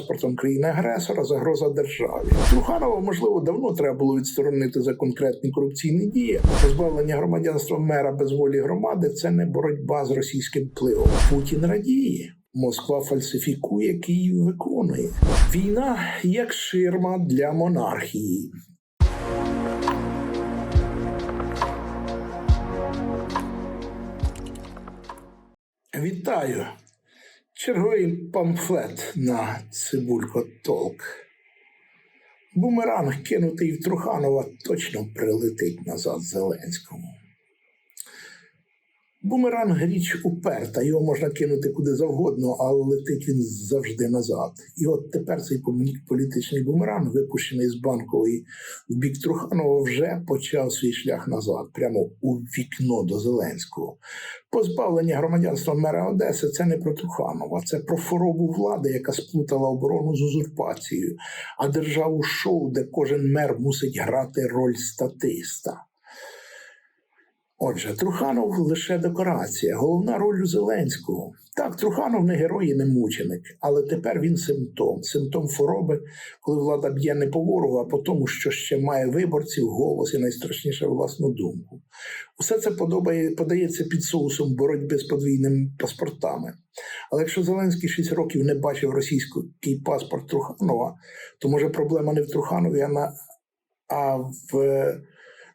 паспортом країни-агресора загроза державі. Труханова, можливо, давно треба було відсторонити за конкретні корупційні дії. Позбавлення громадянства мера без волі громади це не боротьба з російським впливом. Путін радіє. Москва фальсифікує, Київ виконує. Війна як ширма для монархії. Вітаю! Черговий памфлет на Цибулько Толк. Бумеранг, кинутий в Труханова, точно прилетить назад Зеленському. Бумеранг річ уперта, його можна кинути куди завгодно, але летить він завжди назад. І от тепер цей політичний бумеранг, випущений з банкової в бік Труханова, вже почав свій шлях назад, прямо у вікно до Зеленського. Позбавлення громадянства мера Одеси це не про Труханова, це про хворобу влади, яка сплутала оборону з узурпацією, а державу шоу, де кожен мер мусить грати роль статиста. Отже, Труханов лише декорація, головна роль у Зеленського. Так, Труханов не герой і не мученик, але тепер він симптом, симптом хвороби, коли влада б'є не по ворогу, а по тому, що ще має виборців, голос і найстрашніше власну думку. Усе це подобає, подається під соусом боротьби з подвійними паспортами. Але якщо Зеленський 6 років не бачив російський паспорт Труханова, то може проблема не в Труханові, а, на, а в е,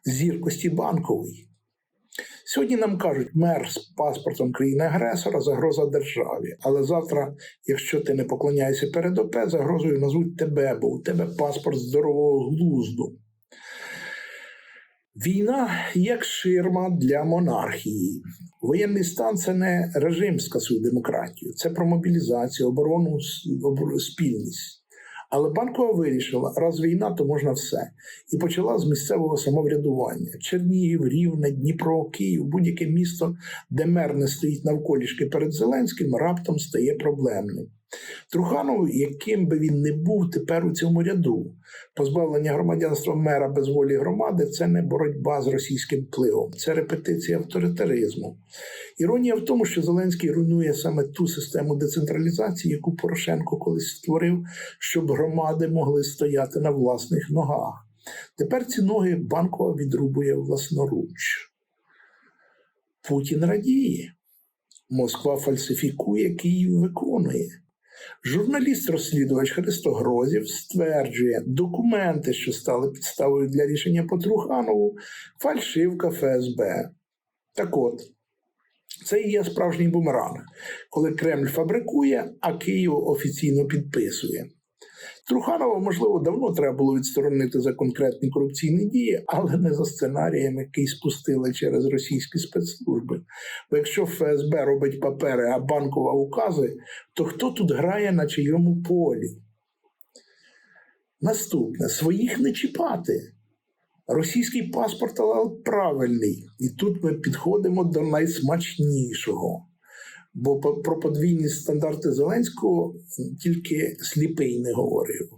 зіркості банковій. Сьогодні нам кажуть, мер з паспортом країни-агресора загроза державі. Але завтра, якщо ти не поклоняєшся перед ОП, загрозою назвуть тебе, бо у тебе паспорт здорового глузду. Війна як ширма для монархії. Воєнний стан це не режим скасує демократію, це про мобілізацію, оборону, спільність. Але банкова вирішила, раз війна, то можна все. І почала з місцевого самоврядування. Чернігів, Рівне, Дніпро, Київ, будь-яке місто, де мер не стоїть навколішки перед Зеленським, раптом стає проблемним. Труханов, яким би він не був тепер у цьому ряду, позбавлення громадянства мера без волі громади це не боротьба з російським впливом, це репетиція авторитаризму. Іронія в тому, що Зеленський руйнує саме ту систему децентралізації, яку Порошенко колись створив, щоб громади могли стояти на власних ногах. Тепер ці ноги банкова відрубує власноруч. Путін радіє. Москва фальсифікує, Київ виконує. Журналіст-розслідувач Христо Грозів стверджує, документи, що стали підставою для рішення по Труханову, фальшивка ФСБ. Так от, це і є справжній бумеранг, коли Кремль фабрикує, а Київ офіційно підписує. Труханова, можливо, давно треба було відсторонити за конкретні корупційні дії, але не за сценарієм, який спустили через російські спецслужби. Бо якщо ФСБ робить папери, а банкова укази, то хто тут грає на чийому полі? Наступне своїх не чіпати. Російський паспорт але правильний. І тут ми підходимо до найсмачнішого. Бо про подвійні стандарти Зеленського тільки сліпий не говорив.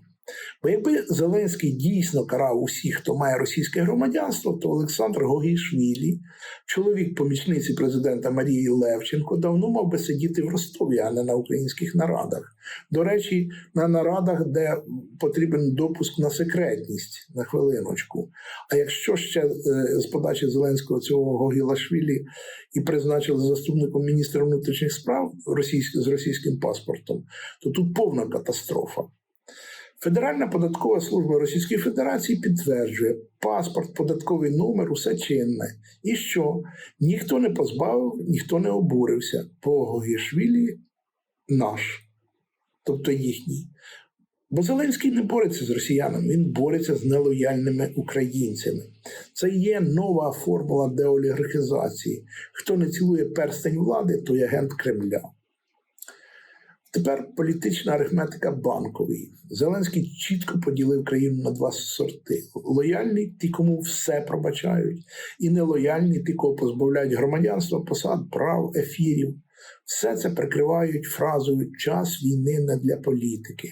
Бо якби Зеленський дійсно карав усіх, хто має російське громадянство, то Олександр Гогішвілі, чоловік помічниці президента Марії Левченко, давно мав би сидіти в Ростові, а не на українських нарадах. До речі, на нарадах, де потрібен допуск на секретність на хвилиночку. А якщо ще е, з подачі Зеленського цього Гогілашвілі і призначили заступником міністра внутрішніх справ з російським паспортом, то тут повна катастрофа. Федеральна податкова служба Російської Федерації підтверджує, паспорт, податковий номер, усе чинне. І що? Ніхто не позбавив, ніхто не обурився. Бо Гогішвілі наш, тобто їхній. Бо Зеленський не бореться з росіянами, він бореться з нелояльними українцями. Це є нова формула деолігархізації. Хто не цілує перстень влади, той агент Кремля. Тепер політична арифметика банкової. Зеленський чітко поділив країну на два сорти: лояльні ті, кому все пробачають, і нелояльні ті, кого позбавляють громадянства, посад, прав, ефірів. Все це прикривають фразою час війни не для політики.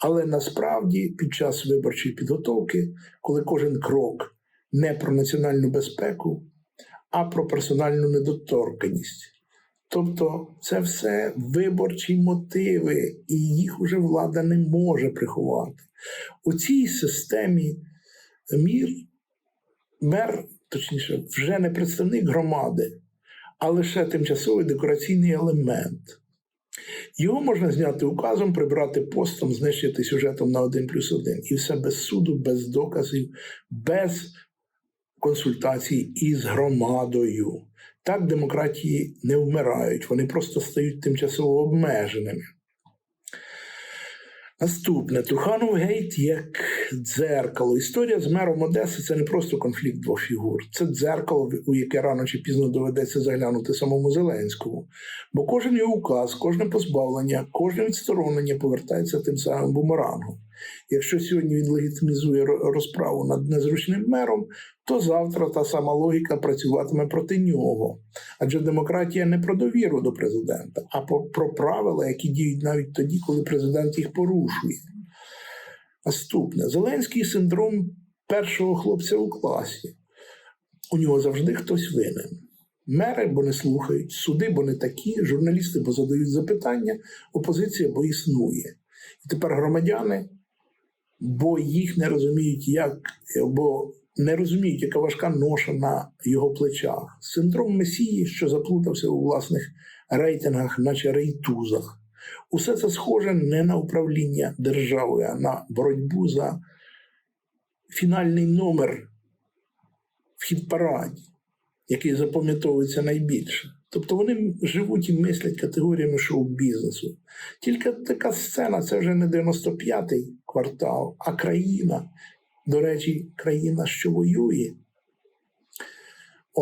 Але насправді під час виборчої підготовки, коли кожен крок не про національну безпеку, а про персональну недоторканність, Тобто це все виборчі мотиви, і їх уже влада не може приховати. У цій системі мір мер, точніше, вже не представник громади, а лише тимчасовий декораційний елемент. Його можна зняти указом, прибрати постом, знищити сюжетом на 1 плюс 1. І все без суду, без доказів, без консультацій із громадою. Так демократії не вмирають, вони просто стають тимчасово обмеженими. Наступне Труханов гейт як дзеркало. Історія з мером Одеси це не просто конфлікт двох фігур, це дзеркало, у яке рано чи пізно доведеться заглянути самому Зеленському. Бо кожен його указ, кожне позбавлення, кожне відсторонення повертається тим самим бумерангом. Якщо сьогодні він легітимізує розправу над незручним мером, то завтра та сама логіка працюватиме проти нього. Адже демократія не про довіру до президента, а про правила, які діють навіть тоді, коли президент їх порушує. Наступне Зеленський синдром першого хлопця у класі. У нього завжди хтось винен. Мери, бо не слухають, суди, бо не такі, журналісти, бо задають запитання, опозиція, бо існує. І тепер громадяни, бо їх не розуміють, як, бо не розуміють, яка важка ноша на його плечах. Синдром Месії, що заплутався у власних рейтингах, наче рейтузах. Усе це схоже не на управління державою, а на боротьбу за фінальний номер в хіт-параді, який запам'ятовується найбільше. Тобто вони живуть і мислять категоріями шоу-бізнесу. Тільки така сцена це вже не 95-й квартал, а країна. До речі, країна, що воює.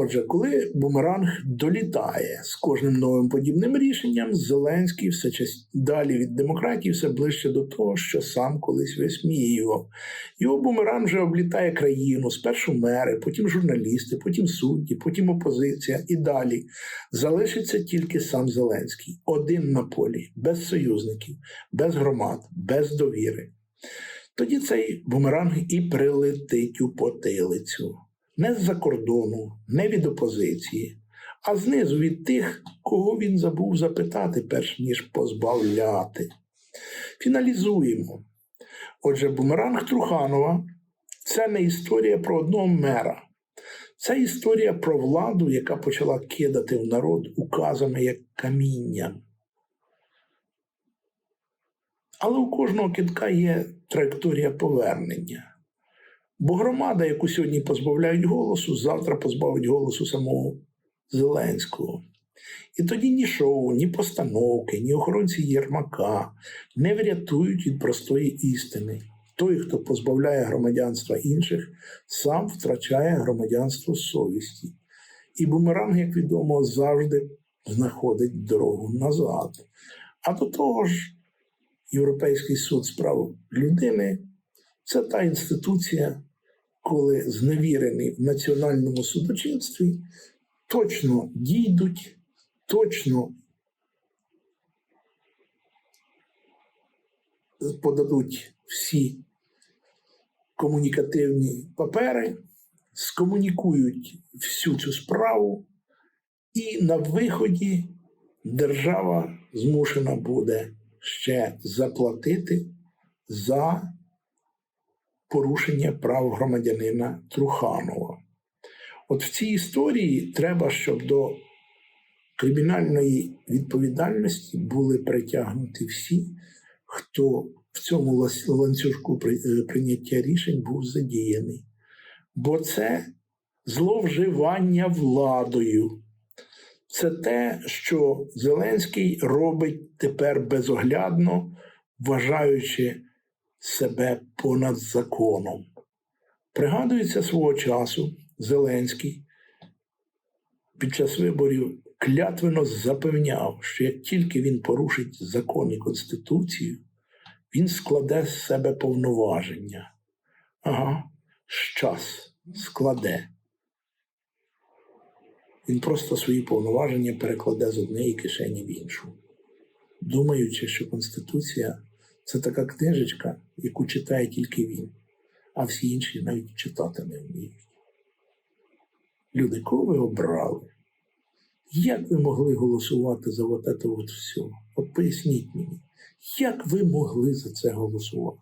Отже, коли бумеранг долітає з кожним новим подібним рішенням, Зеленський все час далі від демократії, все ближче до того, що сам колись висміював. Його бумеранг вже облітає країну, спершу мери, потім журналісти, потім судді, потім опозиція і далі. Залишиться тільки сам Зеленський, один на полі, без союзників, без громад, без довіри. Тоді цей бумеранг і прилетить у потилицю. Не з-за кордону, не від опозиції, а знизу від тих, кого він забув запитати, перш ніж позбавляти. Фіналізуємо. Отже, бумеранг Труханова це не історія про одного мера. Це історія про владу, яка почала кидати в народ указами як камінням. Але у кожного кидка є траєкторія повернення. Бо громада, яку сьогодні позбавляють голосу, завтра позбавить голосу самого Зеленського. І тоді ні шоу, ні постановки, ні охоронці Єрмака не врятують від простої істини. Той, хто позбавляє громадянства інших, сам втрачає громадянство совісті. І бумеранг, як відомо, завжди знаходить дорогу назад. А до того ж, Європейський суд з прав людини це та інституція, коли зневірені в національному судочинстві точно дійдуть, точно подадуть всі комунікативні папери, скомунікують всю цю справу, і на виході держава змушена буде ще заплатити за порушення прав громадянина Труханова. От в цій історії треба, щоб до кримінальної відповідальності були притягнуті всі, хто в цьому ланцюжку е, прийняття рішень був задіяний. Бо це зловживання владою. Це те, що Зеленський робить тепер безоглядно, вважаючи себе понад законом. Пригадується свого часу Зеленський під час виборів клятвено запевняв, що як тільки він порушить закон і конституцію, він складе з себе повноваження. Ага, щас складе. Він просто свої повноваження перекладе з однієї кишені в іншу, думаючи, що Конституція це така книжечка, яку читає тільки він, а всі інші навіть читати не вміють. Люди, кого ви обрали? Як ви могли голосувати за вот це от все? От поясніть мені, як ви могли за це голосувати?